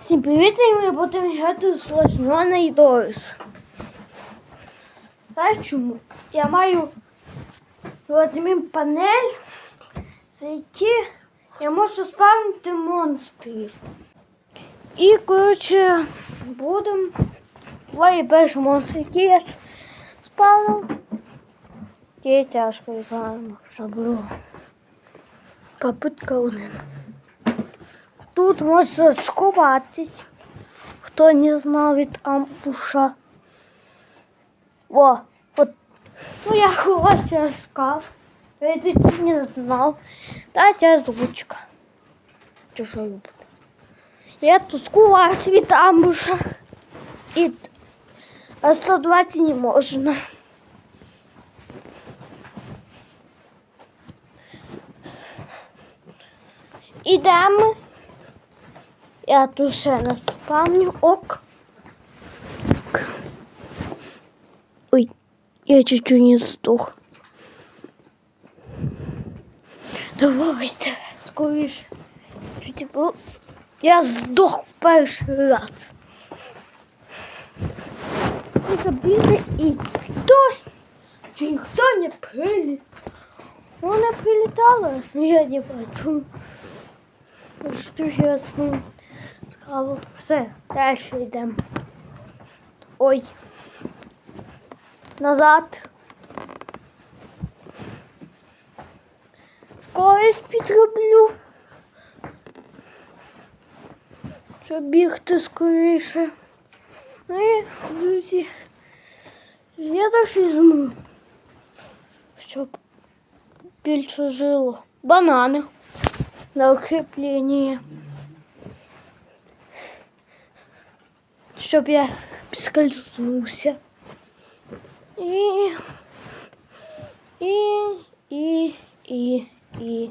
Всім привіт, і ми будемо грати у сложний Дорис. Знаєш чому? Я маю адмін панель, за які я можу спавнити монстрів. І, коротше, будемо. Ой, перший монстр, який я спавнив. Який тяжко знаємо, що було. Попитка один. Тут можна сховатись. Хто не знав від ампуша. О, от. Ну я ховався в шкаф. Я тут не знав. Та ця звучка. Чужою буде. Я тут сховався від амбуша. І т- а 120 не можна. Ідемо. Я тут ще не спамню. Ок. Ок. Ой, я чуть-чуть не здох. Давайте, скоріше. Чуть було. Я здох перший раз. І забіли і хто? Чи ніхто не приліт? Вона прилітала, але я не бачу. Ось другий раз Справу. Все, далі йдемо. Ой. Назад. Скорість підроблю. Щоб бігти скоріше. Ну і, друзі, я теж візьму, щоб більше жило. Банани на укріплення. Щоб я скользнувся. І, і, і, і, і,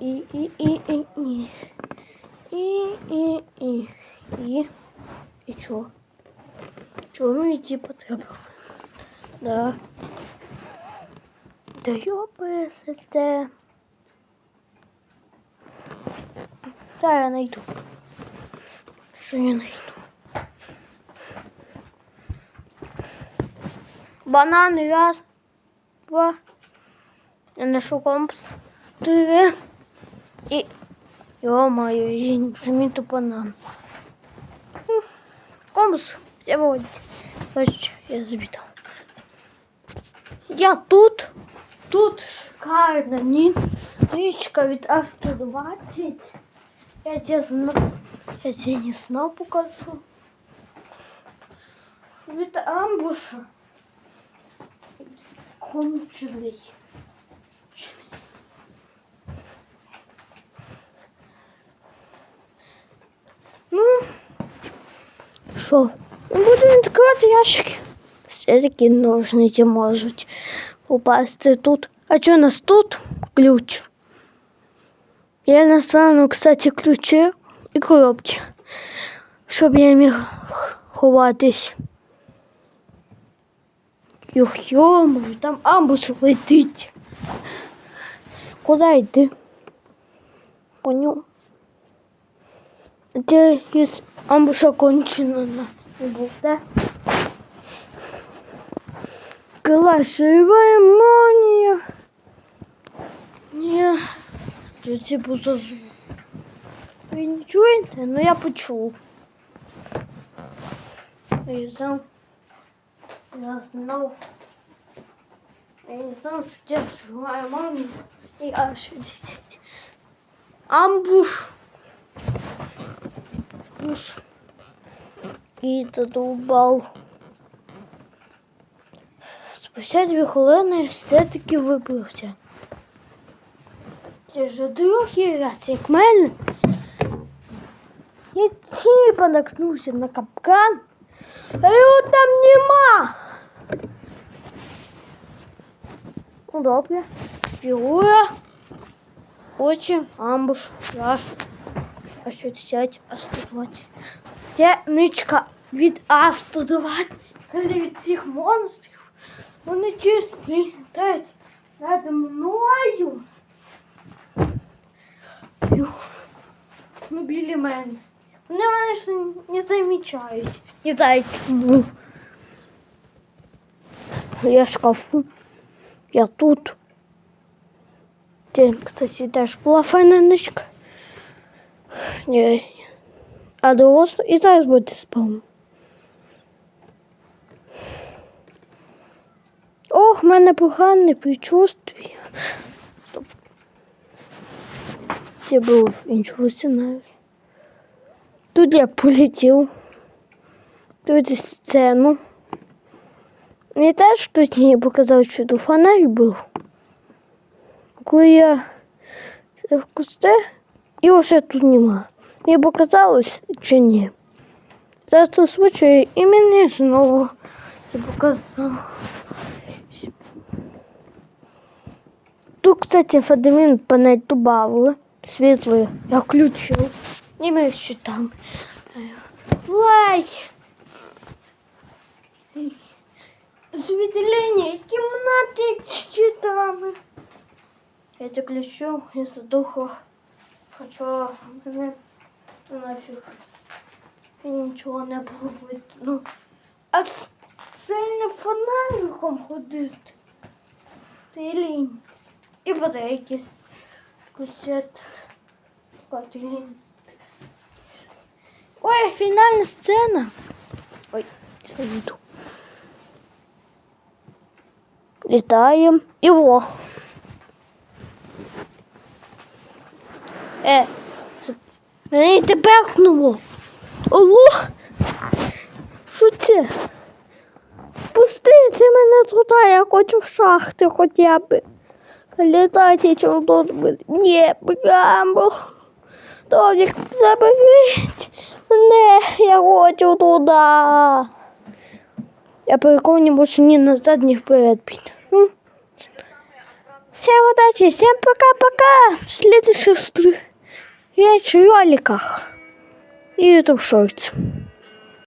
і, і, і, і, і, і, і, і, і, і чого? Чого мені йти потрібно? Да. Да йописите. Та я найду. Що я найду? Банани раз, два. Я знайшов компас. Три. І. Йо-моє, я не замітив банан. М, Компас. Где водить? Ось, я забіла. Я тут. Тут шикарна ні. Річка від А-120. Я тебе зна... Я тебе не знал покажу. Від амбуша. Кончений. Ну, що? Ну, будемо відкривати ящики. Все такі ножниці можуть упасти тут. А що у нас тут? Ключ. Я наставлю, кстати, ключі і коробки, щоб я міг ховатись. Йох, йомою, там амбуш летить. Куди йти? Понял. Де із амбуша кончено на не був, да? Клашива молния. Ні. Що це був за звук? Ви не чуєте? Ну я почув. Я знав. Я знав. Я не знав, що це живая мама. І аж дітей. Амбуш. Амбуш. І задовбав. Спустя дві хвилини все-таки вибрався. Це вже другий раз, як мене. Я типа наткнувся на капкан, а його там нема. Ну, добре. Фігура. Очі, амбуш, фляж. А що сядь, А120. Це ничка від А120. Коли від цих монстрів. Вони чисто літають над мною. Ю. Ну, біля мене. Вони мене ж не замічають. Не знаю чому. Я в шкафу. я тут. Здесь, кстати, даже была ночка. Не, а до и зараз будет спам. Ох, в мене погане предчувствие. Тобто, я был ничего себе. Тут я полетел. Тут сцену. Мені теж хтось мені показав, що тут фонарик був. Коли я в кусте, його ще тут нема. Мені показалось чи ні. Зараз тут случай і мені знову це показав. Тут, кстати, Фадемін панель добавили. Світло я включив. Не маю що там. Флай! Освітлення кімнати з щитами. Я це включив і задухла. Хоча мене нафіг. І нічого не було видно. А з сильним фонариком ходити. Ти лінь. І батарейки включать. От і лінь. Ой, фінальна сцена. Ой, завіду. Літаємо. І во. Е, мене і пекнуло. Алло? Що це? Пусти, це мене туди, я хочу в шахти хоча б. Літайте, чому тут буде. Ні, прямо. Толік, заберіть мене, я хочу туди. Я прикольно больше не назад, не вперед піду. Всем удачи, всем пока-пока. В следующих встречах роликах и YouTube Shorts.